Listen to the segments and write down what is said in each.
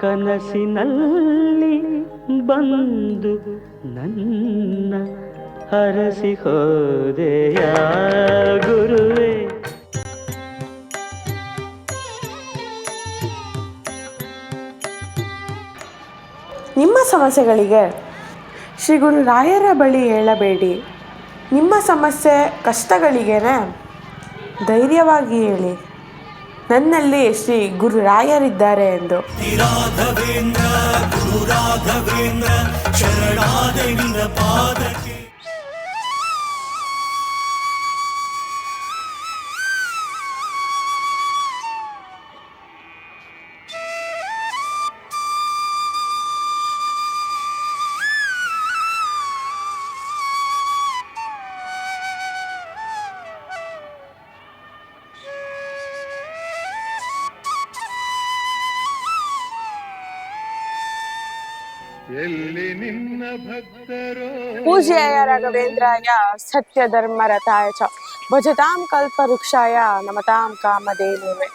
ಕನಸಿನಲ್ಲಿ ಬಂದು ನನ್ನ ಹರಸಿ ಹೋದೆಯ ಗುರುವೇ. ನಿಮ್ಮ ಸಮಸ್ಯೆಗಳಿಗೆ ಶ್ರೀ ಗುರು ರಾಯರ ಬಳಿ ಹೇಳಬೇಡಿ. ನಿಮ್ಮ ಸಮಸ್ಯೆ ಕಷ್ಟಗಳಿಗೆ ಧೈರ್ಯವಾಗಿ ಹೇಳಿ. ನನ್ನಲ್ಲಿ ಶ್ರೀ ಗುರು ರಾಯರಿದ್ದಾರೆ ಎಂದು. ರಾಘವೇಂದ್ರ ಗುರು ರಾಘವೇಂದ್ರ ಶರಣಾದೆ ಪೂಜ್ಯಾಯ ರಾಘವೇಂದ್ರಾಯ ಸತ್ಯ ಧರ್ಮ ರಥಾಯ ಚ. ಭಜತಾಂ ಕಲ್ಪ ವೃಕ್ಷಾಯ ನಮತಾಂ ಕಾಮಧೇನುವೆ.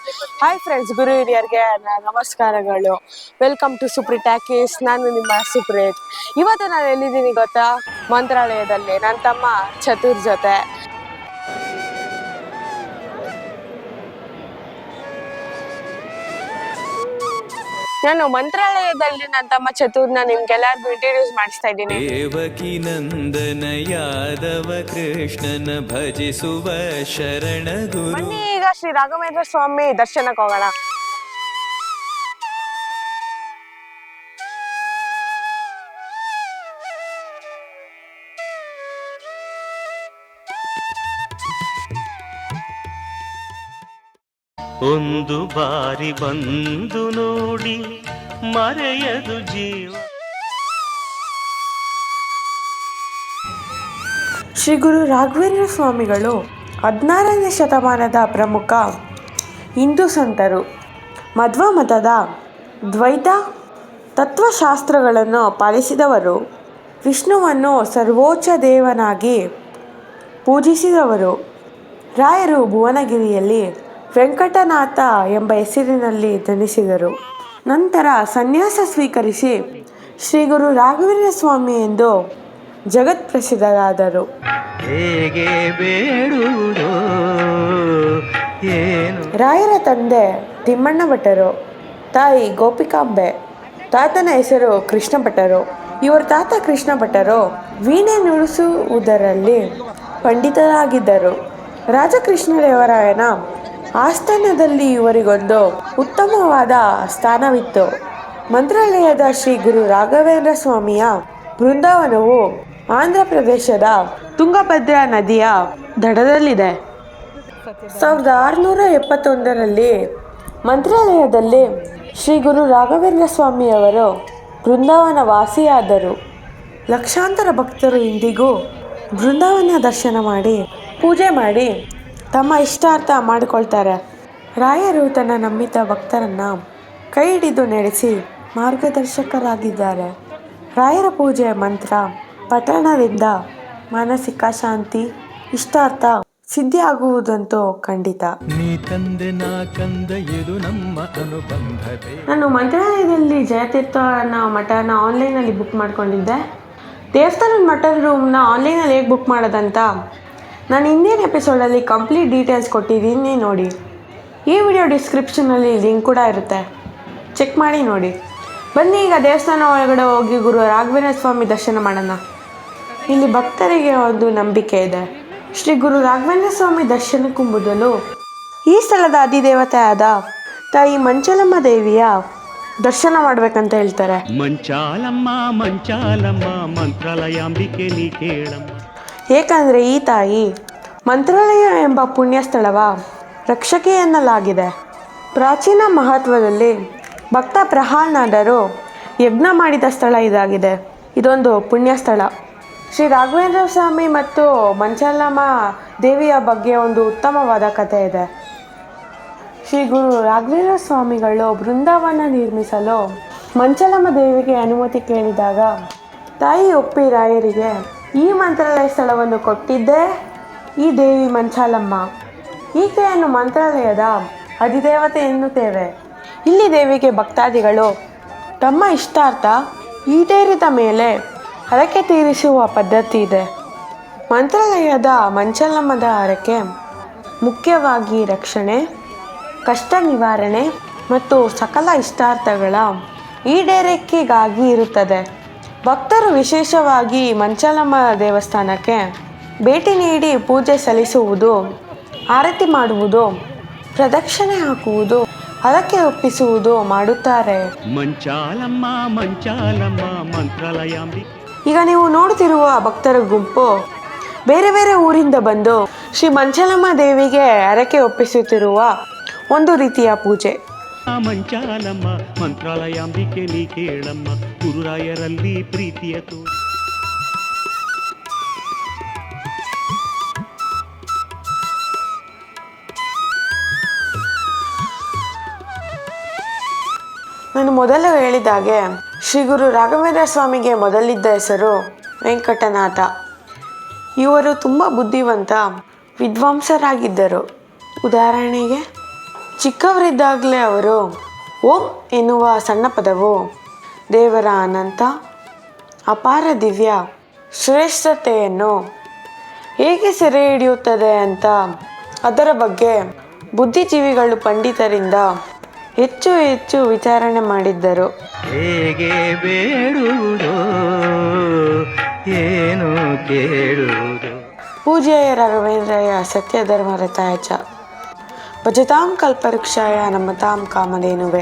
ಹಾಯ್ ಫ್ರೆಂಡ್ಸ್ ಗುರು ಹಿರಿಯರಿಗೆ ನಮಸ್ಕಾರಗಳು. ವೆಲ್ಕಮ್ ಟು ಸುಪ್ರಿ ಟ್ಯಾಕೀಸ್ ನಾನು ನಿಮ್ಮ ಸುಪ್ರೀತ್. ಇವತ್ತು ನಾನು ಎಲ್ಲಿದ್ದೀನಿ ಗೊತ್ತಾ? ಮಂತ್ರಾಲಯದಲ್ಲಿ. ನನ್ನ ತಮ್ಮ ಚತುರ್ ಜೊತೆ. ನಾನು ಮಂತ್ರಾಲಯದಲ್ಲಿ ನನ್ನ ತಮ್ಮ ಚತುರ್ನ ನಿಮ್ಗೆಲ್ಲರಿಗೂ ಇಂಟ್ರೊಡ್ಯೂಸ್ ಮಾಡಿಸ್ತಾ ಇದ್ದೀನಿ. ದೇವಕಿ ನಂದನ ಯಾದವ ಕೃಷ್ಣನ ಭಜಿಸುವ ಶರಣ ಗುರು. ಬನ್ನಿ ಈಗ ಶ್ರೀ ರಾಘವೇಂದ್ರ ಸ್ವಾಮಿ ದರ್ಶನಕ್ಕೆ ಹೋಗೋಣ. ಒಂದು ಬಾರಿ ಬಂದು ನೋಡಿ ಮರೆಯದು ಜೀವ. ಶ್ರೀ ಗುರು ರಾಘವೇಂದ್ರ ಸ್ವಾಮಿಗಳು ಹದಿನಾರನೇ ಶತಮಾನದ ಪ್ರಮುಖ ಹಿಂದೂ ಸಂತರು. ಮಧ್ವ ಮತದ ದ್ವೈತ ತತ್ವಶಾಸ್ತ್ರಗಳನ್ನು ಪಾಲಿಸಿದವರು. ವಿಷ್ಣುವನ್ನು ಸರ್ವೋಚ್ಚ ದೇವನಾಗಿ ಪೂಜಿಸಿದವರು. ರಾಯರು ಭುವನಗಿರಿಯಲ್ಲಿ ವೆಂಕಟನಾಥ ಎಂಬ ಹೆಸರಿನಲ್ಲಿ ಜನಿಸಿದರು. ನಂತರ ಸನ್ಯಾಸ ಸ್ವೀಕರಿಸಿ ಶ್ರೀ ಗುರು ರಾಘವೇಂದ್ರ ಸ್ವಾಮಿ ಎಂದು ಜಗತ್ ಪ್ರಸಿದ್ಧರಾದರು. ರಾಯರ ತಂದೆ ತಿಮ್ಮಣ್ಣ ಭಟ್ಟರು ತಾಯಿ ಗೋಪಿಕಾಂಬೆ ತಾತನ ಹೆಸರು ಕೃಷ್ಣ ಭಟ್ಟರು. ಇವರ ತಾತ ಕೃಷ್ಣ ಭಟ್ಟರು ವೀಣೆ ನುಡಿಸುವುದರಲ್ಲಿ ಪಂಡಿತರಾಗಿದ್ದರು. ರಾಜಕೃಷ್ಣದೇವರಾಯನ ಆಸ್ಥಾನದಲ್ಲಿ ಇವರಿಗೊಂದು ಉತ್ತಮವಾದ ಸ್ಥಾನವಿತ್ತು. ಮಂತ್ರಾಲಯದ ಶ್ರೀ ಗುರು ರಾಘವೇಂದ್ರ ಸ್ವಾಮಿಯ ಬೃಂದಾವನವು ಆಂಧ್ರ ಪ್ರದೇಶದ ತುಂಗಭದ್ರಾ ನದಿಯ ದಡದಲ್ಲಿದೆ. ಸಾವಿರದ ಆರುನೂರ ಎಪ್ಪತ್ತೊಂದರಲ್ಲಿ ಮಂತ್ರಾಲಯದಲ್ಲಿ ಶ್ರೀ ಗುರು ರಾಘವೇಂದ್ರ ಸ್ವಾಮಿಯವರು ಬೃಂದಾವನ ವಾಸಿಯಾದರು ಲಕ್ಷಾಂತರ ಭಕ್ತರು ಇಂದಿಗೂ ಬೃಂದಾವನ ದರ್ಶನ ಮಾಡಿ, ಪೂಜೆ ಮಾಡಿ ತಮ್ಮ ಇಷ್ಟಾರ್ಥ ಮಾಡಿಕೊಳ್ತಾರೆ. ರಾಯರು ತನ್ನ ನಂಬಿದ ಭಕ್ತರನ್ನು ಕೈ ಹಿಡಿದು ನಡೆಸಿ ಮಾರ್ಗದರ್ಶಕರಾಗಿದ್ದಾರೆ. ರಾಯರ ಪೂಜೆ ಮಂತ್ರ ಪಠಣದಿಂದ ಮಾನಸಿಕ ಶಾಂತಿ ಇಷ್ಟಾರ್ಥ ಖಂಡಿತ. ಇದು ನಮ್ಮ ಅನುಬಂಧವೇ. ನಾನು ಮಂತ್ರಾಲಯದಲ್ಲಿ ಜಯತೀರ್ಥ ಅನ್ನೋ ಮಠನ ಆನ್ಲೈನಲ್ಲಿ ಬುಕ್ ಮಾಡ್ಕೊಂಡಿದ್ದೆ. ದೇವಸ್ಥಾನದ ಮಠದ ರೂಮ್ನ ಆನ್ಲೈನಲ್ಲಿ ಹೇಗೆ ಬುಕ್ ಮಾಡೋದಂತ ನಾನು ಹಿಂದಿನ ಎಪಿಸೋಡಲ್ಲಿ ಕಂಪ್ಲೀಟ್ ಡೀಟೇಲ್ಸ್ ಕೊಟ್ಟಿದ್ದೀನಿ ನೋಡಿ. ಈ ವಿಡಿಯೋ ಡಿಸ್ಕ್ರಿಪ್ಷನಲ್ಲಿ ಲಿಂಕ್ ಕೂಡ ಇರುತ್ತೆ. ಚೆಕ್ ಮಾಡಿ ನೋಡಿ. ಬನ್ನಿ ಈಗ ದೇವಸ್ಥಾನ ಒಳಗಡೆ ಹೋಗಿ ಗುರು ರಾಘವೇಂದ್ರ ಸ್ವಾಮಿ ದರ್ಶನ ಮಾಡೋಣ. ಇಲ್ಲಿ ಭಕ್ತರಿಗೆ ಒಂದು ನಂಬಿಕೆ ಇದೆ. ಶ್ರೀ ಗುರು ರಾಘವೇಂದ್ರ ಸ್ವಾಮಿ ದರ್ಶನಕ್ಕೂ ಮೊದಲು ಈ ಸ್ಥಳದ ಅಧಿದೇವತೆಯಾದ ತಾಯಿ ಮಂಚಲಮ್ಮ ದೇವಿಯ ದರ್ಶನ ಮಾಡ್ಬೇಕಂತ ಹೇಳ್ತಾರೆ. ಮಂಚಾಲಮ್ಮ ಮಂಚಾಲಮ್ಮ, ಮಂತ್ರಾಲಯಾಂಬಿಕೆ ನೀ ಕೇಳಮ್ಮ. ಏಕೆಂದರೆ ಈ ತಾಯಿ ಮಂತ್ರಾಲಯ ಎಂಬ ಪುಣ್ಯ ಸ್ಥಳವ ರಕ್ಷಕಿ ಎನ್ನಲಾಗಿದೆ. ಪ್ರಾಚೀನ ಮಹತ್ವದಲ್ಲಿ ಭಕ್ತ ಪ್ರಹ್ಲಾದರು ಯಜ್ಞ ಮಾಡಿದ ಸ್ಥಳ ಇದಾಗಿದೆ. ಇದೊಂದು ಪುಣ್ಯ ಸ್ಥಳ ಶ್ರೀ ರಾಘವೇಂದ್ರ ಸ್ವಾಮಿ ಮತ್ತು ಮಂಚಲಮ್ಮ ದೇವಿಯ ಬಗ್ಗೆ ಒಂದು ಉತ್ತಮವಾದ ಕಥೆ ಇದೆ. ಶ್ರೀ ಗುರು ರಾಘವೇಂದ್ರ ಸ್ವಾಮಿಗಳು ಬೃಂದಾವನ ನಿರ್ಮಿಸಲು ಮಂಚಲಮ್ಮ ದೇವಿಗೆ ಅನುಮತಿ ಕೇಳಿದಾಗ ತಾಯಿ ಒಪ್ಪಿ ರಾಯರಿಗೆ ಈ ಮಂತ್ರಾಲಯ ಸ್ಥಳವನ್ನು ಕೊಟ್ಟಿದ್ದೇ. ಈ ದೇವಿ ಮಂಚಾಲಮ್ಮ. ಈಕೆಯನ್ನು ಮಂತ್ರಾಲಯದ ಅಧಿದೇವತೆ ಎನ್ನುತ್ತೇವೆ. ಇಲ್ಲಿ ದೇವಿಗೆ ಭಕ್ತಾದಿಗಳು ತಮ್ಮ ಇಷ್ಟಾರ್ಥ ಈಡೇರಿದ ಮೇಲೆ ಹರಕೆ ತೀರಿಸುವ ಪದ್ಧತಿ ಇದೆ. ಮಂತ್ರಾಲಯದ ಮಂಚಲಮ್ಮದ ಹರಕೆ ಮುಖ್ಯವಾಗಿ ರಕ್ಷಣೆ, ಕಷ್ಟ ನಿವಾರಣೆ ಮತ್ತು ಸಕಲ ಇಷ್ಟಾರ್ಥಗಳ ಈಡೇರಿಕೆಗಾಗಿ ಇರುತ್ತದೆ. ಭಕ್ತರು ವಿಶೇಷವಾಗಿ ಮಂಚಾಲಮ್ಮ ದೇವಸ್ಥಾನಕ್ಕೆ ಭೇಟಿ ನೀಡಿ ಪೂಜೆ ಸಲ್ಲಿಸುವುದು ಆರತಿ ಮಾಡುವುದು ಪ್ರದಕ್ಷಿಣೆ ಹಾಕುವುದು ಅದಕ್ಕೆ ಒಪ್ಪಿಸುವುದು ಮಾಡುತ್ತಾರೆ. ಮಂಚಾಲಮ್ಮ ಮಂಚಾಲಮ್ಮ ಮಂತ್ರಾಲಯಾಂಬಿಕೆ ಈಗ ನೀವು ನೋಡುತ್ತಿರುವ ಭಕ್ತರ ಗುಂಪು ಬೇರೆ ಬೇರೆ ಊರಿಂದ ಬಂದು ಶ್ರೀ ಮಂಚಲಮ್ಮ ದೇವಿಗೆ ಹರಕೆ ಒಪ್ಪಿಸುತ್ತಿರುವ ಒಂದು ರೀತಿಯ ಪೂಜೆ. ಮಂಚಾಲಮ್ಮ, ಮಂತ್ರಾಲಯಾಂಬಿಕೆ ನೀ ಕೇಳಮ್ಮ, ಗುರುರಾಯರಲ್ಲಿ ಪ್ರೀತಿಯ ತೋ ನಾನು ಮೊದಲು ಹೇಳಿದಾಗೆ, ಶ್ರೀ ಗುರು ರಾಘವೇಂದ್ರ ಸ್ವಾಮಿಗೆ ಮೊದಲಿದ್ದ ಹೆಸರು ವೆಂಕಟನಾಥ. ಇವರು ತುಂಬ ಬುದ್ಧಿವಂತ, ವಿದ್ವಾಂಸರಾಗಿದ್ದರು. ಉದಾಹರಣೆಗೆ ಚಿಕ್ಕವರಿದ್ದಾಗಲೇ ಅವರು ಓಂ ಎನ್ನುವ ಸಣ್ಣ ಪದವು ದೇವರ ಅನಂತ ಅಪಾರ ದಿವ್ಯ ಶ್ರೇಷ್ಠತೆಯನ್ನು ಹೇಗೆ ಸೆರೆ ಹಿಡಿಯುತ್ತದೆ ಅಂತ ಅದರ ಬಗ್ಗೆ ಬುದ್ಧಿಜೀವಿಗಳು ಪಂಡಿತರಿಂದ ಹೆಚ್ಚು ಹೆಚ್ಚು ವಿಚಾರಣೆ ಮಾಡಿದ್ದರು. ಹೇಗೆ ಬೇಡುವುದು? ಏನು ಕೇಳುವುದು? ಪೂಜೆಯ ರಾಘವೇಂದ್ರಯ್ಯ ಸತ್ಯ ತಾಯಚ ಭಜತಾಂ ಕಲ್ಪವೃಕ್ಷಾಯ ನಮತಾಂ ಕಾಮಧೇನುವೆ.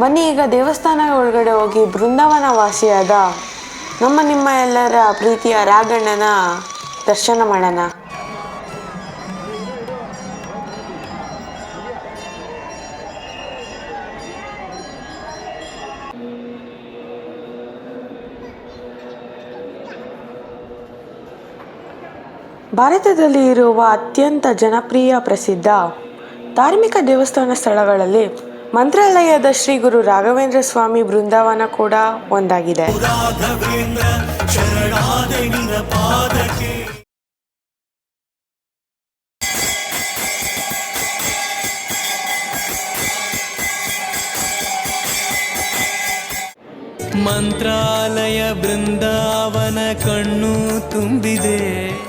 ಬನ್ನಿ, ಈಗ ದೇವಸ್ಥಾನ ಒಳಗಡೆ ಹೋಗಿ ಬೃಂದಾವನ ವಾಸಿಯಾದ ನಮ್ಮ ನಿಮ್ಮ ಎಲ್ಲರ ಪ್ರೀತಿಯ ರಾಗಣ್ಣನ ದರ್ಶನ ಮಾಡೋಣ. ಭಾರತದಲ್ಲಿ ಇರುವ ಅತ್ಯಂತ ಜನಪ್ರಿಯ ಪ್ರಸಿದ್ಧ ಧಾರ್ಮಿಕ ದೇವಸ್ಥಾನ ಸ್ಥಳಗಳಲ್ಲಿ ಮಂತ್ರಾಲಯದ ಶ್ರೀ ಗುರು ರಾಘವೇಂದ್ರ ಸ್ವಾಮಿ ಬೃಂದಾವನ ಕೂಡ ಒಂದಾಗಿದೆ. ಮಂತ್ರಾಲಯ ಬೃಂದಾವನ ಕಣ್ಣು ತುಂಬಿದೆ.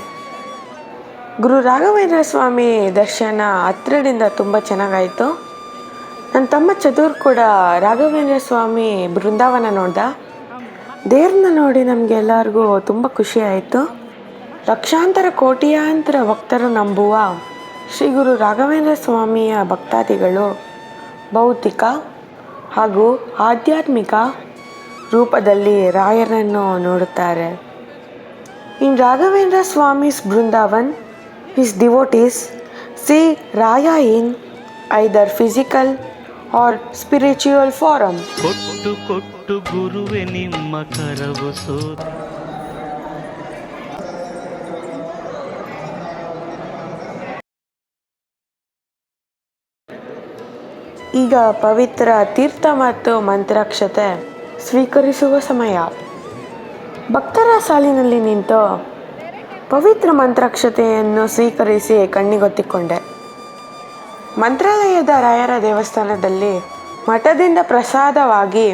ಗುರು ರಾಘವೇಂದ್ರ ಸ್ವಾಮಿ ದರ್ಶನ ಹತ್ತಿರದಿಂದ ತುಂಬ ಚೆನ್ನಾಗಾಯಿತು. ನನ್ನ ತಮ್ಮ ಚತುರ್ ಕೂಡ ರಾಘವೇಂದ್ರ ಸ್ವಾಮಿ ಬೃಂದಾವನ ನೋಡ್ದ. ದೇವ್ರನ್ನ ನೋಡಿ ನಮಗೆ ಎಲ್ಲರಿಗೂ ತುಂಬ ಖುಷಿ ಆಯಿತು. ಲಕ್ಷಾಂತರ ಕೋಟಿಯಾಂತರ ಭಕ್ತರು ನಂಬುವ ಶ್ರೀ ಗುರು ರಾಘವೇಂದ್ರ ಸ್ವಾಮಿಯ ಭಕ್ತಾದಿಗಳು ಭೌತಿಕ ಹಾಗೂ ಆಧ್ಯಾತ್ಮಿಕ ರೂಪದಲ್ಲಿ ರಾಯರನ್ನು ನೋಡುತ್ತಾರೆ. ಇನ್ನು Raghavendra Swamy's Brindavan, his devotees see Raya in either physical or spiritual form. ಕೊಟ್ಟು ಕೊಟ್ಟು ಗುರುವೆ ನಿಮ್ಮ ಕರವು ಸೋದ ಈಗ ಪವಿತ್ರ ತೀರ್ಥ ಮತ್ತು ಮಂತ್ರಾಕ್ಷತೆ ಸ್ವೀಕರಿಸುವ ಸಮಯ ಭಕ್ತರ ಸಾಲಿನಲ್ಲಿ ನಿಂತು ಪವಿತ್ರ ಮಂತ್ರಾಕ್ಷತೆಯನ್ನು ಸ್ವೀಕರಿಸಿ ಕಣ್ಣಿಗೊತ್ತಿಕೊಂಡೆ. ಮಂತ್ರಾಲಯದ ರಾಯರ ದೇವಸ್ಥಾನದಲ್ಲಿ ಮಠದಿಂದ ಪ್ರಸಾದವಾಗಿ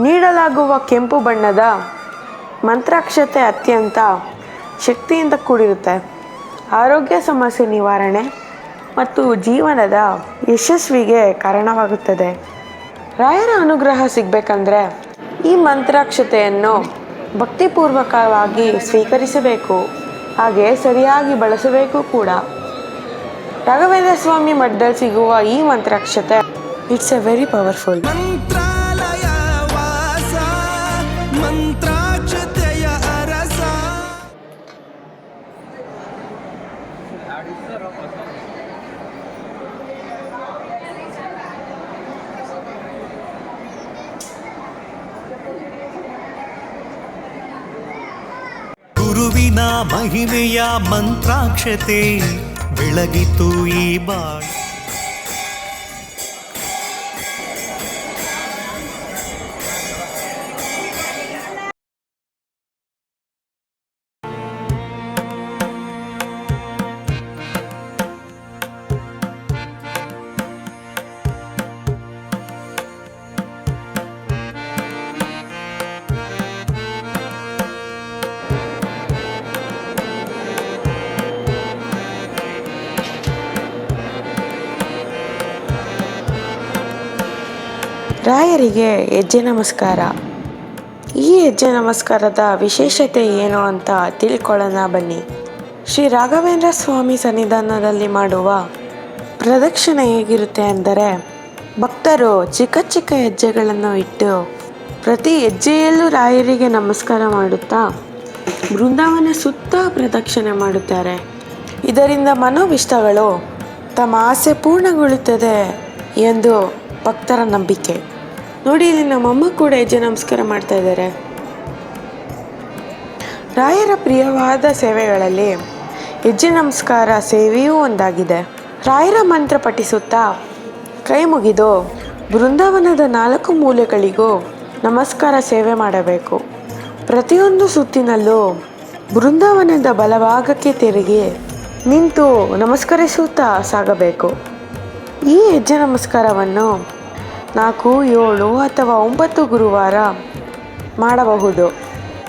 ನೀಡಲಾಗುವ ಕೆಂಪು ಬಣ್ಣದ ಮಂತ್ರಾಕ್ಷತೆ ಅತ್ಯಂತ ಶಕ್ತಿಯಿಂದ ಕೂಡಿರುತ್ತೆ. ಆರೋಗ್ಯ ಸಮಸ್ಯೆ ನಿವಾರಣೆ ಮತ್ತು ಜೀವನದ ಯಶಸ್ವಿಗೆ ಕಾರಣವಾಗುತ್ತದೆ. ರಾಯರ ಅನುಗ್ರಹ ಸಿಗಬೇಕಂದ್ರೆ ಈ ಮಂತ್ರಾಕ್ಷತೆಯನ್ನು ಭಕ್ತಿಪೂರ್ವಕವಾಗಿ ಸ್ವೀಕರಿಸಬೇಕು. ಹಾಗೆ ಸರಿಯಾಗಿ ಬಳಸಬೇಕು ಕೂಡ. ರಾಘವೇಂದ್ರ ಸ್ವಾಮಿ ಮಠದಲ್ಲಿ ಸಿಗುವ ಈ ಮಂತ್ರಾಕ್ಷತೆ ಇಟ್ಸ್ ಎ ವೆರಿ ಪವರ್ಫುಲ್ ಮಹಿಮೆಯ ಮಂತ್ರಾಕ್ಷತೆ. ಬೆಳಗಿತು ಈ ಬಾಳ್ ರಾಯರಿಗೆ ಹೆಜ್ಜೆ ನಮಸ್ಕಾರ. ಈ ಹೆಜ್ಜೆ ನಮಸ್ಕಾರದ ವಿಶೇಷತೆ ಏನು ಅಂತ ತಿಳ್ಕೊಳ್ಳೋಣ ಬನ್ನಿ. ಶ್ರೀ ರಾಘವೇಂದ್ರ ಸ್ವಾಮಿ ಸನ್ನಿಧಾನದಲ್ಲಿ ಮಾಡುವ ಪ್ರದಕ್ಷಿಣೆ ಹೇಗಿರುತ್ತೆ ಅಂದರೆ, ಭಕ್ತರು ಚಿಕ್ಕ ಚಿಕ್ಕ ಹೆಜ್ಜೆಗಳನ್ನು ಇಟ್ಟು ಪ್ರತಿ ಹೆಜ್ಜೆಯಲ್ಲೂ ರಾಯರಿಗೆ ನಮಸ್ಕಾರ ಮಾಡುತ್ತಾ ಬೃಂದಾವನ ಸುತ್ತ ಪ್ರದಕ್ಷಿಣೆ ಮಾಡುತ್ತಾರೆ. ಇದರಿಂದ ಮನೋವಿಷ್ಟಗಳು ತಮ್ಮ ಆಸೆ ಪೂರ್ಣಗೊಳ್ಳುತ್ತದೆ ಎಂದು ಭಕ್ತರ ನಂಬಿಕೆ. ನೋಡಿ, ಇಲ್ಲಿ ನಮ್ಮಮ್ಮ ಕೂಡ ಹೆಜ್ಜೆ ನಮಸ್ಕಾರ ಮಾಡ್ತಾ ಇದ್ದಾರೆ. ರಾಯರ ಪ್ರಿಯವಾದ ಸೇವೆಗಳಲ್ಲಿ ಹೆಜ್ಜೆ ನಮಸ್ಕಾರ ಸೇವೆಯೂ ಒಂದಾಗಿದೆ. ರಾಯರ ಮಂತ್ರ ಪಠಿಸುತ್ತಾ ಕೈ ಮುಗಿದು ಬೃಂದಾವನದ ನಾಲ್ಕು ಮೂಲೆಗಳಿಗೂ ನಮಸ್ಕಾರ ಸೇವೆ ಮಾಡಬೇಕು. ಪ್ರತಿಯೊಂದು ಸುತ್ತಿನಲ್ಲೂ ಬೃಂದಾವನದ ಬಲಭಾಗಕ್ಕೆ ತಿರುಗಿ ನಿಂತು ನಮಸ್ಕರಿಸುತ್ತಾ ಸಾಗಬೇಕು. ಈ ಹೆಜ್ಜೆ ನಮಸ್ಕಾರವನ್ನು ನಾಲ್ಕು ಏಳು ಅಥವಾ ಒಂಬತ್ತು ಗುರುವಾರ ಮಾಡಬಹುದು.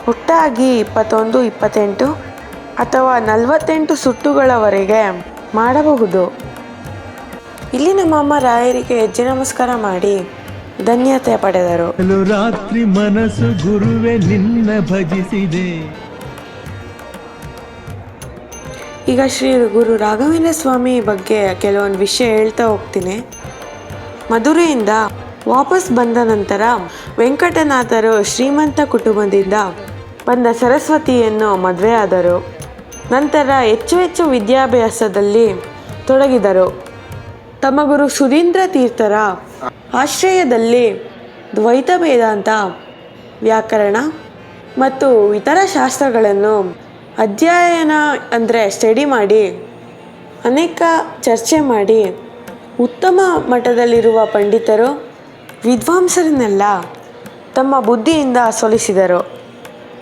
ಒಟ್ಟಾಗಿ ಇಪ್ಪತ್ತೊಂದು ಇಪ್ಪತ್ತೆಂಟು ಅಥವಾ ನಲವತ್ತೆಂಟು ಸುಟ್ಟುಗಳವರೆಗೆ ಮಾಡಬಹುದು. ಇಲ್ಲಿ ನಮ್ಮಮ್ಮ ರಾಯರಿಗೆ ಹೆಜ್ಜೆ ನಮಸ್ಕಾರ ಮಾಡಿ ಧನ್ಯತೆ ಪಡೆದರು. ರಾತ್ರಿ ಮನಸ್ಸು ಗುರುವೆ ನಿನ್ನ ಭಜಿಸಿದೆ. ಈಗ ಶ್ರೀ ಗುರು ರಾಘವೇಂದ್ರ ಸ್ವಾಮಿ ಬಗ್ಗೆ ಕೆಲವೊಂದು ವಿಷಯ ಹೇಳ್ತಾ ಹೋಗ್ತೀನಿ. ಮಧುರೆಯಿಂದ ವಾಪಸ್ ಬಂದ ನಂತರ ವೆಂಕಟನಾಥರು ಶ್ರೀಮಂತ ಕುಟುಂಬದಿಂದ ಬಂದ ಸರಸ್ವತಿಯನ್ನು ಮದುವೆಯಾದರು. ನಂತರ ಹೆಚ್ಚು ಹೆಚ್ಚು ವಿದ್ಯಾಭ್ಯಾಸದಲ್ಲಿ ತೊಡಗಿದರು. ತಮ್ಮ ಗುರು ಸುಧೀಂದ್ರ ತೀರ್ಥರ ಆಶ್ರಯದಲ್ಲಿ ದ್ವೈತ ವೇದಾಂತ ವ್ಯಾಕರಣ ಮತ್ತು ಇತರ ಶಾಸ್ತ್ರಗಳನ್ನು ಅಧ್ಯಯನ ಅಂದರೆ ಸ್ಟಡಿ ಮಾಡಿ ಅನೇಕ ಚರ್ಚೆ ಮಾಡಿ ಉತ್ತಮ ಮಟ್ಟದಲ್ಲಿರುವ ಪಂಡಿತರು ವಿದ್ವಾಂಸರನ್ನೆಲ್ಲ ತಮ್ಮ ಬುದ್ಧಿಯಿಂದ ಸೋಲಿಸಿದರು.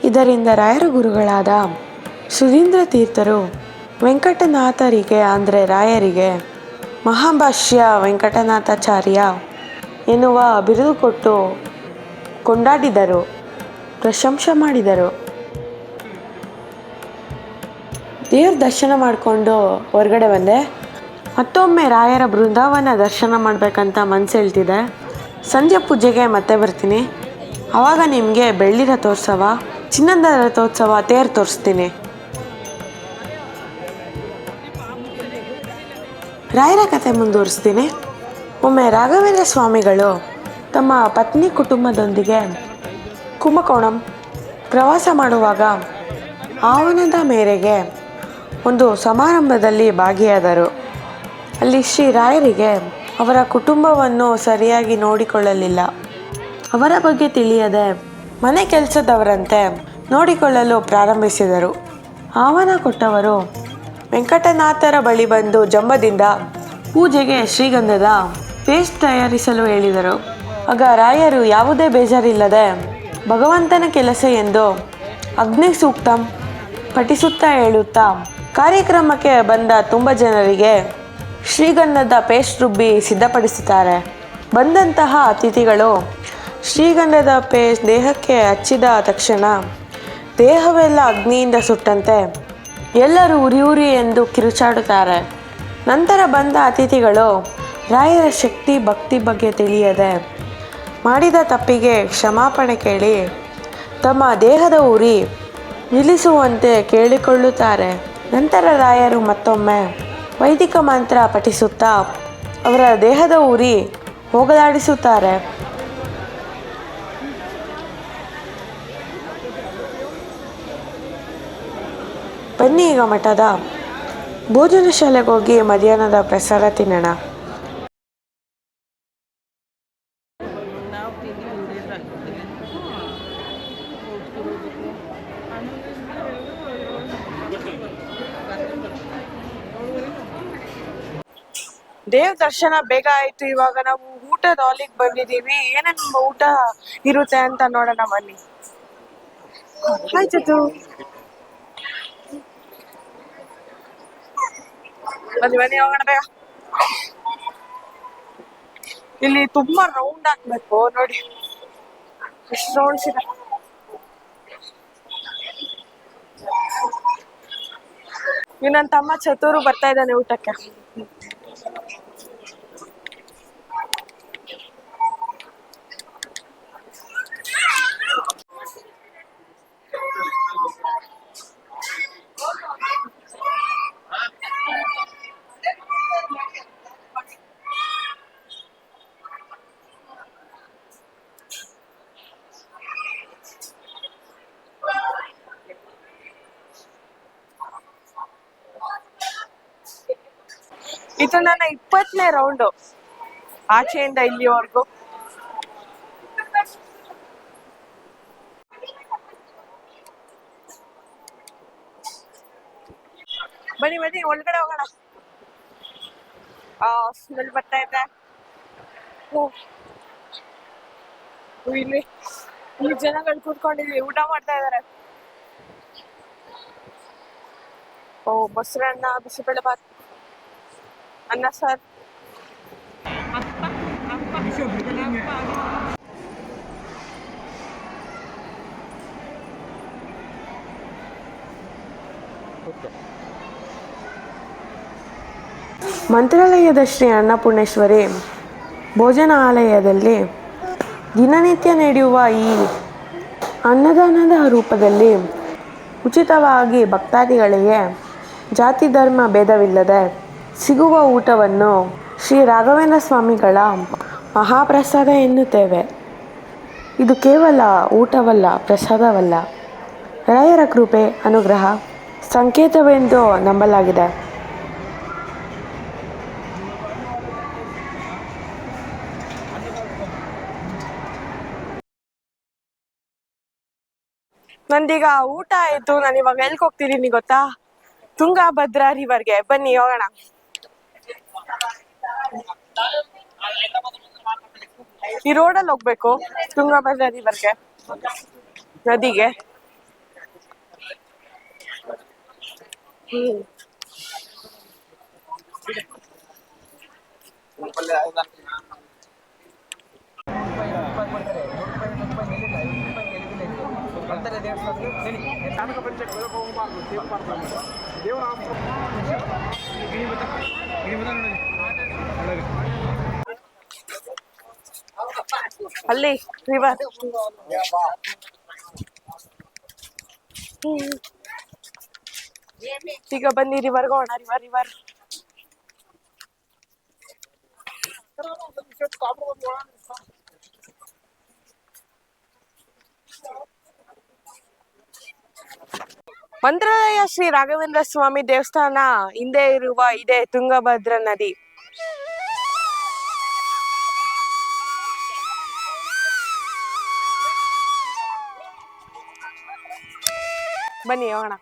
ಇದರಿಂದ ರಾಯರ ಗುರುಗಳಾದ ಸುಧೀಂದ್ರ ತೀರ್ಥರು ವೆಂಕಟನಾಥರಿಗೆ, ಅಂದರೆ ರಾಯರಿಗೆ, ಮಹಾಭಾಷ್ಯ ವೆಂಕಟನಾಥಾಚಾರ್ಯ ಎನ್ನುವ ಬಿರುದು ಕೊಟ್ಟು ಕೊಂಡಾಡಿದರು, ಪ್ರಶಂಸೆ ಮಾಡಿದರು. ದೇವ್ರ ದರ್ಶನ ಮಾಡಿಕೊಂಡು ಹೊರಗಡೆ ಬಂದೆ. ಮತ್ತೊಮ್ಮೆ ರಾಯರ ಬೃಂದಾವನ ದರ್ಶನ ಮಾಡಬೇಕಂತ ಮನ್ಸು ಹೇಳ್ತಿದೆ. ಸಂಜೆ ಪೂಜೆಗೆ ಮತ್ತೆ ಬರ್ತೀನಿ. ಆವಾಗ ನಿಮಗೆ ಬೆಳ್ಳಿ ರಥೋತ್ಸವ ಚಿನ್ನದ ರಥೋತ್ಸವ ತೇರು ತೋರಿಸ್ತೀನಿ. ರಾಯರ ಕಥೆ ಮುಂದುವರಿಸ್ತೀನಿ. ಒಮ್ಮೆ ರಾಘವೇಂದ್ರ ಸ್ವಾಮಿಗಳು ತಮ್ಮ ಪತ್ನಿ ಕುಟುಂಬದೊಂದಿಗೆ ಕುಂಭಕೋಣಂ ಪ್ರವಾಸ ಮಾಡುವಾಗ ಆವನದ ಮೇರೆಗೆ ಒಂದು ಸಮಾರಂಭದಲ್ಲಿ ಭಾಗಿಯಾದರು. ಅಲ್ಲಿ ಶ್ರೀ ರಾಯರಿಗೆ ಅವರ ಕುಟುಂಬವನ್ನು ಸರಿಯಾಗಿ ನೋಡಿಕೊಳ್ಳಲಿಲ್ಲ. ಅವರ ಬಗ್ಗೆ ತಿಳಿಯದೆ ಮನೆ ಕೆಲಸದವರಂತೆ ನೋಡಿಕೊಳ್ಳಲು ಪ್ರಾರಂಭಿಸಿದರು. ಆಹ್ವಾನ ಕೊಟ್ಟವರು, ವೆಂಕಟನಾಥರ ಬಳಿ ಬಂದು ಜಂಬದಿಂದ ಪೂಜೆಗೆ ಶ್ರೀಗಂಧದ ಪೇಸ್ಟ್ ತಯಾರಿಸಲು ಹೇಳಿದರು. ಆಗ ರಾಯರು, ಯಾವುದೇ ಬೇಜಾರಿಲ್ಲದೆ ಭಗವಂತನ ಕೆಲಸ ಎಂದು ಅಗ್ನಿ ಸೂಕ್ತಂ ಪಠಿಸುತ್ತಾ ಹೇಳುತ್ತಾ ಕಾರ್ಯಕ್ರಮಕ್ಕೆ ಬಂದ ತುಂಬ ಜನರಿಗೆ ಶ್ರೀಗಂಧದ ಪೇಸ್ಟ್ ರುಬ್ಬಿ ಸಿದ್ಧಪಡಿಸುತ್ತಾರೆ. ಬಂದಂತಹ ಅತಿಥಿಗಳು, ಶ್ರೀಗಂಧದ ಪೇಸ್ಟ್ ದೇಹಕ್ಕೆ ಹಚ್ಚಿದ ತಕ್ಷಣ ದೇಹವೆಲ್ಲ ಅಗ್ನಿಯಿಂದ ಸುಟ್ಟಂತೆ ಎಲ್ಲರೂ ಉರಿ ಉರಿ ಎಂದು ಕಿರುಚಾಡುತ್ತಾರೆ. ನಂತರ ಬಂದ ಅತಿಥಿಗಳು, ರಾಯರ ಶಕ್ತಿ ಭಕ್ತಿ ಬಗ್ಗೆ ತಿಳಿಯದೆ ಮಾಡಿದ ತಪ್ಪಿಗೆ ಕ್ಷಮಾಪಣೆ ಕೇಳಿ ತಮ್ಮ ದೇಹದ ಉರಿ ನಿಲ್ಲಿಸುವಂತೆ ಕೇಳಿಕೊಳ್ಳುತ್ತಾರೆ. ನಂತರ ರಾಯರು ಮತ್ತೊಮ್ಮೆ ವೈದಿಕ ಮಂತ್ರ ಪಠಿಸುತ್ತಾ ಅವರ ದೇಹದ ಉರಿ ಹೋಗಲಾಡಿಸುತ್ತಾರೆ. ಬನ್ನಿ ಈಗ ಮಠದ ಭೋಜನ ಶಾಲೆಗೆ ಹೋಗಿ ಮಧ್ಯಾಹ್ನದ ಪ್ರಸಾದ ತಿನ್ನೋಣ. ದೇವ್ ದರ್ಶನ ಬೇಗ ಆಯ್ತು. ಇವಾಗ ನಾವು ಊಟದ ಹಾಲಿಗೆ ಬಂದಿದೀವಿ ಏನೇನ್ ಊಟ ಇರುತ್ತೆ ಅಂತ ನೋಡೋಣ ಬನ್ನಿ. ಆಯ್ತು ಬನ್ನಿ ಬನ್ನಿ ಹೋಗೋಣ ಬೇಗ. ಇಲ್ಲಿ ತುಂಬಾ ರೌಂಡ್ ಆಗ್ಬೇಕು ನೋಡಿ. ಎಷ್ಟು ರೌಂಡ್ಸ್ ಇದೆ? ಇವ್ ನನ್ನ ತಮ್ಮ ಚತುರು ಬರ್ತಾ ಇದ್ದಾನೆ ಊಟಕ್ಕೆ. ನನ್ನ ಇಪ್ಪತ್ತನೇ ರೌಂಡು ಆಚೆಯಿಂದ ಇಲ್ಲಿವರೆಗೂ. ಬನ್ನಿ ಬನ್ನಿ, ಒಳಗಡೆ ಹೋಗೋಣ. ಸ್ಮೆಲ್ ಬರ್ತಾ ಇದೆ. ಇಲ್ಲಿ ಈ ಜನಗಳು ಕೂತ್ಕೊಂಡಿದ್ವಿ ಊಟ ಮಾಡ್ತಾ ಇದಾರೆ ಓ ಮೊಸರನ್ನ ಬಿಸಿಬೇಳೆ ಬಾತ್ ಮಂತ್ರಾಲಯದ ಶ್ರೀ ಅನ್ನಪೂರ್ಣೇಶ್ವರಿ ಭೋಜನಾಲಯದಲ್ಲಿ ದಿನನಿತ್ಯ ನಡೆಯುವ ಈ ಅನ್ನದಾನದ ರೂಪದಲ್ಲಿ ಉಚಿತವಾಗಿ ಭಕ್ತಾದಿಗಳಿಗೆ ಜಾತಿ ಧರ್ಮ ಭೇದವಿಲ್ಲದೆ ಸಿಗುವ ಊಟವನ್ನು ಶ್ರೀ ರಾಘವೇಂದ್ರ ಸ್ವಾಮಿಗಳ ಮಹಾಪ್ರಸಾದ ಎನ್ನುತ್ತೇವೆ. ಇದು ಕೇವಲ ಊಟವಲ್ಲ, ಪ್ರಸಾದವಲ್ಲ. ರಾಯರ ಕೃಪೆ, ಅನುಗ್ರಹ, ಸಂಕೇತವೆಂದು ನಂಬಲಾಗಿದೆ. ನಂದೀಗ ಊಟ ಆಯ್ತು. ನಾನು ಇವಾಗ ಎಲ್ಕ್ ಹೋಗ್ತಿದ್ದೀನಿ, ಗೊತ್ತಾ? ತುಂಗಭದ್ರಾ ರಿವರ್ಗೆ ಬನ್ನಿ, ಹೋಗೋಣ. ಈ ರೋಡಲ್ಲಿ ಹೋಗ್ಬೇಕು. ತುಂಗಭದ್ರಾ ರಿವರ್ಗೆ ನದಿಗೆ. ಹ್ಮ್. ಅಲ್ಲಿ ರಿವರ್ ಈಗ ಬನ್ನಿ ರಿವರ್ಗೆ ಹೋಗೋಣ ರಿವರ್ ರಿವರ್ ಮಂತ್ರಾಲಯ ಶ್ರೀ ರಾಘವೇಂದ್ರ ಸ್ವಾಮಿ ದೇವಸ್ಥಾನ ಹಿಂದೆ ಇರುವ ಇದೆ ತುಂಗಭದ್ರಾ ನದಿ. ಬನ್ನಿ ಹೋಗೋಣ.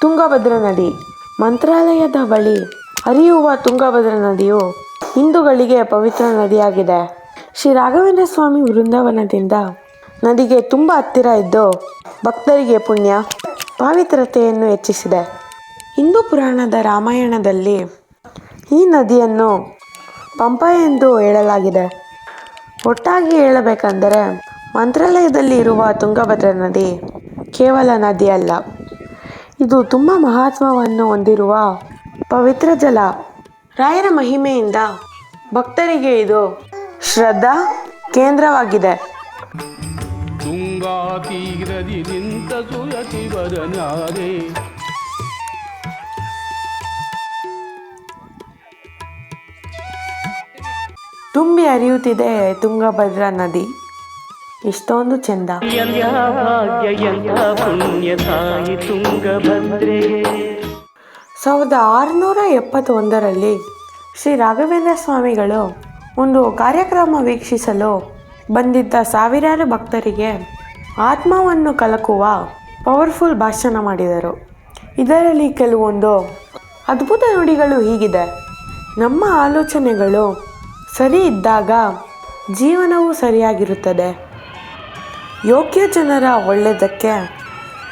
ತುಂಗಭದ್ರಾ ನದಿ ಮಂತ್ರಾಲಯದ ಬಳಿ ಹರಿಯುವ ತುಂಗಭದ್ರಾ ನದಿಯು ಹಿಂದೂಗಳಿಗೆ ಪವಿತ್ರ ನದಿಯಾಗಿದೆ. ಶ್ರೀ ರಾಘವೇಂದ್ರ ಸ್ವಾಮಿ ವೃಂದಾವನದಿಂದ ನದಿಗೆ ತುಂಬ ಹತ್ತಿರ ಇದ್ದು ಭಕ್ತರಿಗೆ ಪುಣ್ಯ. ಪಾವಿತ್ರತೆಯನ್ನು ಹೆಚ್ಚಿಸಿದೆ. ಹಿಂದೂ ಪುರಾಣದ ರಾಮಾಯಣದಲ್ಲಿ ಈ ನದಿಯನ್ನು ಪಂಪ ಎಂದು ಹೇಳಲಾಗಿದೆ. ಒಟ್ಟಾಗಿ ಹೇಳಬೇಕೆಂದರೆ ಮಂತ್ರಾಲಯದಲ್ಲಿ ಇರುವ ತುಂಗಭದ್ರಾ ನದಿ ಕೇವಲ ನದಿಯಲ್ಲ ಇದು ತುಂಬ ಮಹತ್ವವನ್ನು ಹೊಂದಿರುವ ಪವಿತ್ರ ಜಲ. ರಾಯರ ಮಹಿಮೆಯಿಂದ ಭಕ್ತರಿಗೆ ಇದು ಶ್ರದ್ಧಾ ಕೇಂದ್ರವಾಗಿದೆ. ತುಂಗಾ ತೀರದಿ ನಿಂತ ಸುಯತಿವರನಾರೆ ತುಂಬಿ ಹರಿಯುತ್ತಿದೆ ತುಂಗಭದ್ರಾ ನದಿ. ಇಷ್ಟೊಂದು ಚೆಂದ. ಸಾವಿರದ ಆರುನೂರ ಎಪ್ಪತ್ತೊಂದರಲ್ಲಿ ಶ್ರೀ ರಾಘವೇಂದ್ರ ಸ್ವಾಮಿಗಳು ಒಂದು ಕಾರ್ಯಕ್ರಮ ವೀಕ್ಷಿಸಲು ಬಂದಿದ್ದ ಸಾವಿರಾರು ಭಕ್ತರಿಗೆ ಆತ್ಮವನ್ನು ಕಲಕುವ ಪವರ್ಫುಲ್ ಭಾಷಣ ಮಾಡಿದರು. ಇದರಲ್ಲಿ ಕೆಲವೊಂದು ಅದ್ಭುತ ನುಡಿಗಳು ಹೀಗಿದೆ. ನಮ್ಮ ಆಲೋಚನೆಗಳು ಸರಿ ಇದ್ದಾಗ ಜೀವನವು ಸರಿಯಾಗಿರುತ್ತದೆ. ಯೋಗ್ಯ ಜನರ ಒಳ್ಳೆಯದಕ್ಕೆ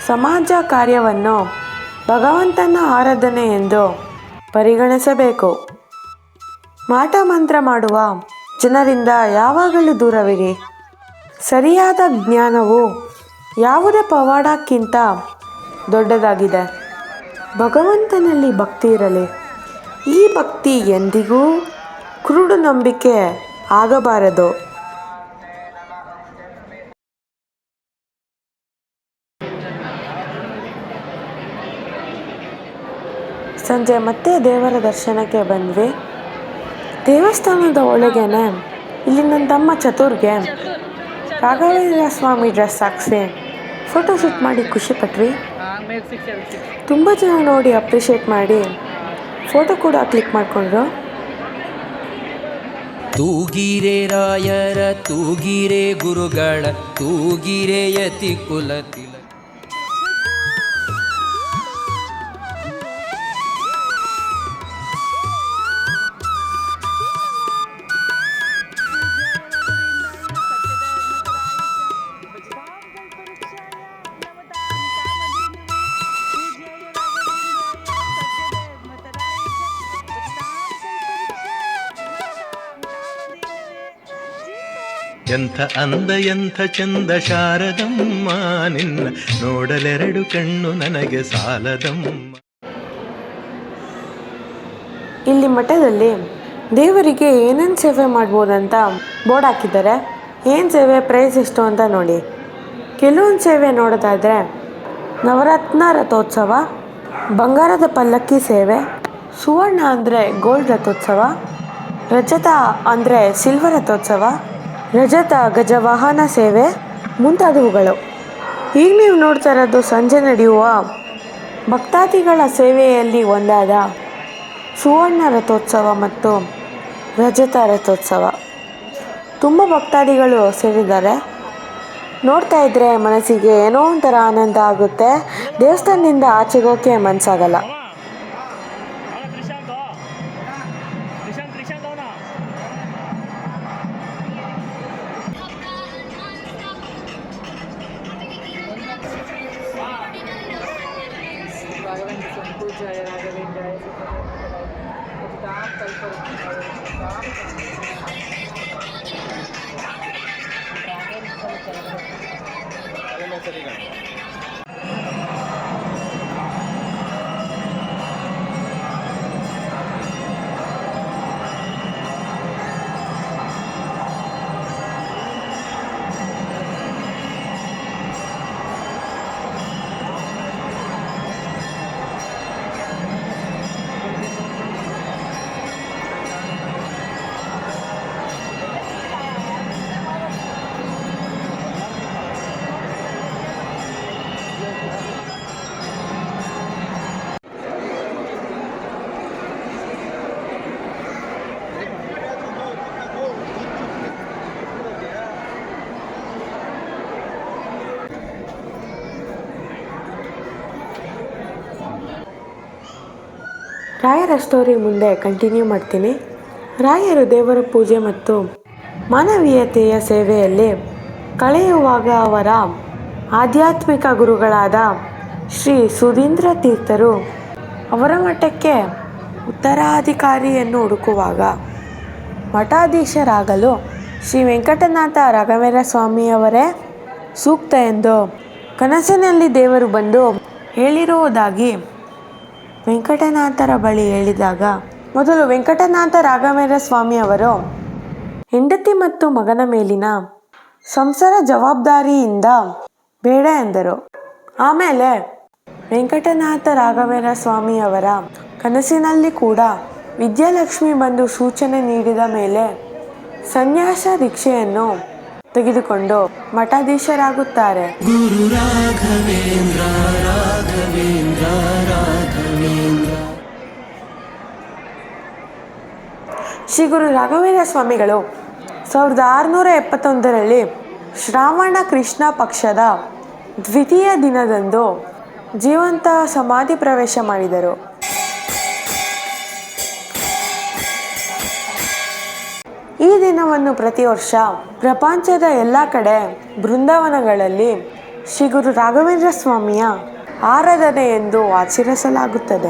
ಸಮಾಜ ಕಾರ್ಯವನ್ನು ಭಗವಂತನ ಆರಾಧನೆ ಎಂದು ಪರಿಗಣಿಸಬೇಕು. ಮಾಟ ಮಂತ್ರ ಮಾಡುವ ಜನರಿಂದ ಯಾವಾಗಲೂ ದೂರವಿರಿ. ಸರಿಯಾದ ಜ್ಞಾನವು ಯಾವುದೇ ಪವಾಡಕ್ಕಿಂತ ದೊಡ್ಡದಾಗಿದೆ. ಭಗವಂತನಲ್ಲಿ ಭಕ್ತಿ ಇರಲಿ. ಈ ಭಕ್ತಿ ಎಂದಿಗೂ ಕುರುಡು ನಂಬಿಕೆ ಆಗಬಾರದು. ಸಂಜೆ ಮತ್ತೆ ದೇವರ ದರ್ಶನಕ್ಕೆ ಬಂದ್ವಿ. ದೇವಸ್ಥಾನದ ಒಳಗೇನೆ ಇಲ್ಲಿ ನನ್ನ ತಮ್ಮ ಚತುರ್ಗೆ Raghavendra Swamy dress photo photoshoot ಮಾಡಿ ಖುಷಿಪಟ್ವಿ ತುಂಬ ಜನ ನೋಡಿ ಅಪ್ರಿಷಿಯೇಟ್ ಮಾಡಿ ಫೋಟೋ ಕೂಡ ಕ್ಲಿಕ್ ಮಾಡಿಕೊಂಡ್ರು. ತೂಗಿರೆ ರಾಯರ, ತೂಗಿರೆ ಗುರುಗಳ, ತೂಗಿರೆ ಯತಿ ಕುಲತಿಲ ಎಂಥ ಅಂದ, ಎಂಥ ಚಂದ ಶಾರದಮ್ಮ, ನಿನ್ನ ನೋಡಲೆರಡು ಕಣ್ಣು ನನಗೆ ಸಾಲದಮ್ಮ. ಇಲ್ಲಿ ಮಠದಲ್ಲಿ ದೇವರಿಗೆ ಏನೇನು ಸೇವೆ ಮಾಡ್ಬೋದಂತ ಬೋರ್ಡ್ ಹಾಕಿದ್ದಾರೆ. ಏನು ಸೇವೆ, ಪ್ರೈಸ್ ಎಷ್ಟು ಅಂತ ನೋಡಿ. ಕೆಲವೊಂದು ಸೇವೆ ನೋಡೋದಾದರೆ ನವರತ್ನ ರಥೋತ್ಸವ, ಬಂಗಾರದ ಪಲ್ಲಕ್ಕಿ ಸೇವೆ, ಸುವರ್ಣ ಅಂದರೆ ಗೋಲ್ಡ್ ರಥೋತ್ಸವ, ರಜತ ಅಂದರೆ ಸಿಲ್ವರ್ ರಥೋತ್ಸವ ರಜತ ಗಜವಾಹನ ಸೇವೆ ಮುಂತಾದವುಗಳು. ಈಗ ನೀವು ನೋಡ್ತಾ ಇರೋದು ಸಂಜೆ ನಡೆಯುವ ಭಕ್ತಾದಿಗಳ ಸೇವೆಯಲ್ಲಿ ಒಂದಾದ ಸುವರ್ಣ ರಥೋತ್ಸವ ಮತ್ತು ರಜತ ರಥೋತ್ಸವ. ತುಂಬ ಭಕ್ತಾದಿಗಳು ಸೇರಿದ್ದಾರೆ. ನೋಡ್ತಾ ಇದ್ದರೆ ಮನಸ್ಸಿಗೆ ಏನೋ ಒಂಥರ ಆನಂದ ಆಗುತ್ತೆ. ದೇವಸ್ಥಾನದಿಂದ ಆಚೆಗೋಕೆ ಮನಸ್ಸಾಗಲ್ಲ ರಾಯರ ಸ್ಟೋರಿ ಮುಂದೆ ಕಂಟಿನ್ಯೂ ಮಾಡ್ತೀನಿ. ರಾಯರು ದೇವರ ಪೂಜೆ ಮತ್ತು ಮಾನವೀಯತೆಯ ಸೇವೆಯಲ್ಲಿ ಕಳೆಯುವಾಗ ಅವರ ಆಧ್ಯಾತ್ಮಿಕ ಗುರುಗಳಾದ ಶ್ರೀ ಸುಧೀಂದ್ರ ತೀರ್ಥರು ಅವರ ಮಠಕ್ಕೆ ಉತ್ತರಾಧಿಕಾರಿಯನ್ನು ಹುಡುಕುವಾಗ ಮಠಾಧೀಶರಾಗಲು ಶ್ರೀ ವೆಂಕಟನಾಥ ರಾಘವೇಂದ್ರ ಸ್ವಾಮಿಯವರೇ ಸೂಕ್ತ ಎಂದು ಕನಸಿನಲ್ಲಿ ದೇವರು ಬಂದು ಹೇಳಿರುವುದಾಗಿ ವೆಂಕಟನಾಥರ ಬಳಿ ಹೇಳಿದಾಗ, ಮೊದಲು ವೆಂಕಟನಾಥ ರಾಘವೇಂದ್ರ ಸ್ವಾಮಿ ಅವರು ಹೆಂಡತಿ ಮತ್ತು ಮಗನ ಮೇಲಿನ ಸಂಸಾರ ಜವಾಬ್ದಾರಿಯಿಂದ ಬೇಡ ಎಂದರು. ಆಮೇಲೆ ವೆಂಕಟನಾಥ ರಾಘವೇಂದ್ರ ಸ್ವಾಮಿ ಅವರ ಕನಸಿನಲ್ಲಿ ಕೂಡ ವಿದ್ಯಾಲಕ್ಷ್ಮಿ ಬಂದು ಸೂಚನೆ ನೀಡಿದ ಮೇಲೆ ಸನ್ಯಾಸ ದೀಕ್ಷೆಯನ್ನು ತೆಗೆದುಕೊಂಡು ಮಠಾಧೀಶರಾಗುತ್ತಾರೆ. ಶ್ರೀ ಗುರು ರಾಘವೇಂದ್ರ ಸ್ವಾಮಿಗಳು ಸಾವಿರದ ಆರುನೂರ ಎಪ್ಪತ್ತೊಂದರಲ್ಲಿ ಶ್ರಾವಣ ಕೃಷ್ಣ ಪಕ್ಷದ ದ್ವಿತೀಯ ದಿನದಂದು ಜೀವಂತ ಸಮಾಧಿ ಪ್ರವೇಶ ಮಾಡಿದರು. ಈ ದಿನವನ್ನು ಪ್ರತಿ ವರ್ಷ ಪ್ರಪಂಚದ ಎಲ್ಲ ಕಡೆ ಬೃಂದಾವನಗಳಲ್ಲಿ ಶ್ರೀ ಗುರು ರಾಘವೇಂದ್ರ ಸ್ವಾಮಿಯ ಆರಾಧನೆ ಎಂದು ಆಚರಿಸಲಾಗುತ್ತದೆ.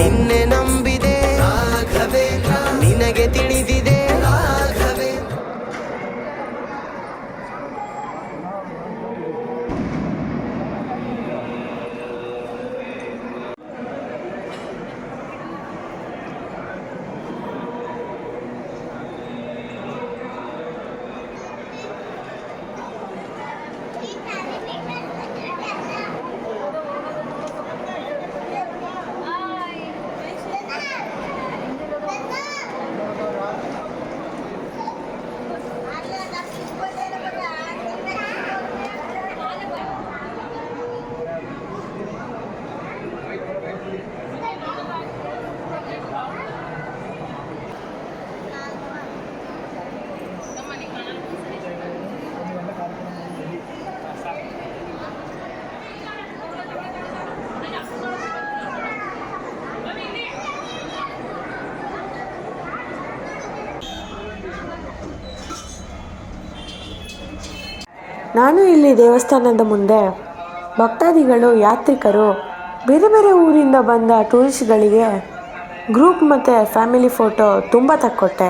ನಾನು ಇಲ್ಲಿ ದೇವಸ್ಥಾನದ ಮುಂದೆ. ಭಕ್ತಾದಿಗಳು, ಯಾತ್ರಿಕರು, ಬೇರೆ ಬೇರೆ ಊರಿಂದ ಬಂದ ಟೂರಿಸ್ಟ್ಗಳಿಗೆ ಗ್ರೂಪ್ ಮತ್ತು ಫ್ಯಾಮಿಲಿ ಫೋಟೋ ತುಂಬ ತಕ್ಕೊಟ್ಟೆ.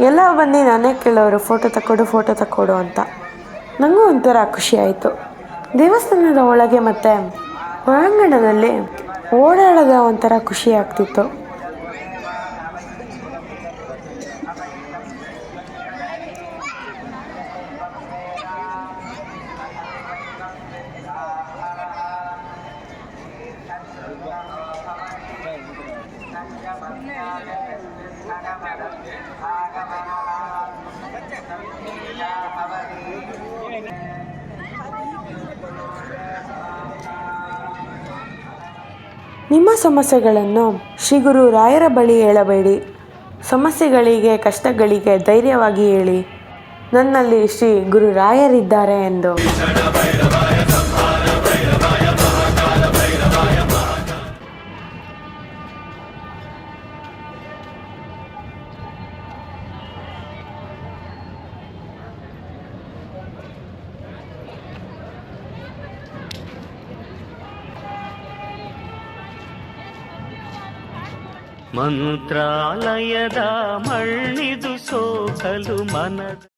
ಎಲ್ಲ ಬಂದು ನಾನೇ ಕೇಳೋರು, ಫೋಟೋ ತಕ್ಕೊಡು ಫೋಟೋ ತಕ್ಕೊಡು ಅಂತ. ನನಗೂ ಒಂಥರ ಖುಷಿ ಆಯಿತು. ದೇವಸ್ಥಾನದ ಒಳಗೆ ಮತ್ತು ಹೊರಾಂಗಣದಲ್ಲಿ ಓಡಾಡೋದ ಒಂಥರ ಖುಷಿ ಆಗ್ತಿತ್ತು. ನಿಮ್ಮ ಸಮಸ್ಯೆಗಳನ್ನು ಶ್ರೀ ಗುರು ರಾಯರ ಬಳಿ ಹೇಳಬೇಡಿ. ಸಮಸ್ಯೆಗಳಿಗೆ, ಕಷ್ಟಗಳಿಗೆ ಧೈರ್ಯವಾಗಿ ಹೇಳಿ. ನನ್ನಲ್ಲಿ ಶ್ರೀ ಗುರು ರಾಯರಿದ್ದಾರೆ ಎಂದು. ಮಂತ್ರಾಲಯದ ಮಣ್ಣಿದು ಸೋಕಲು ಮನದ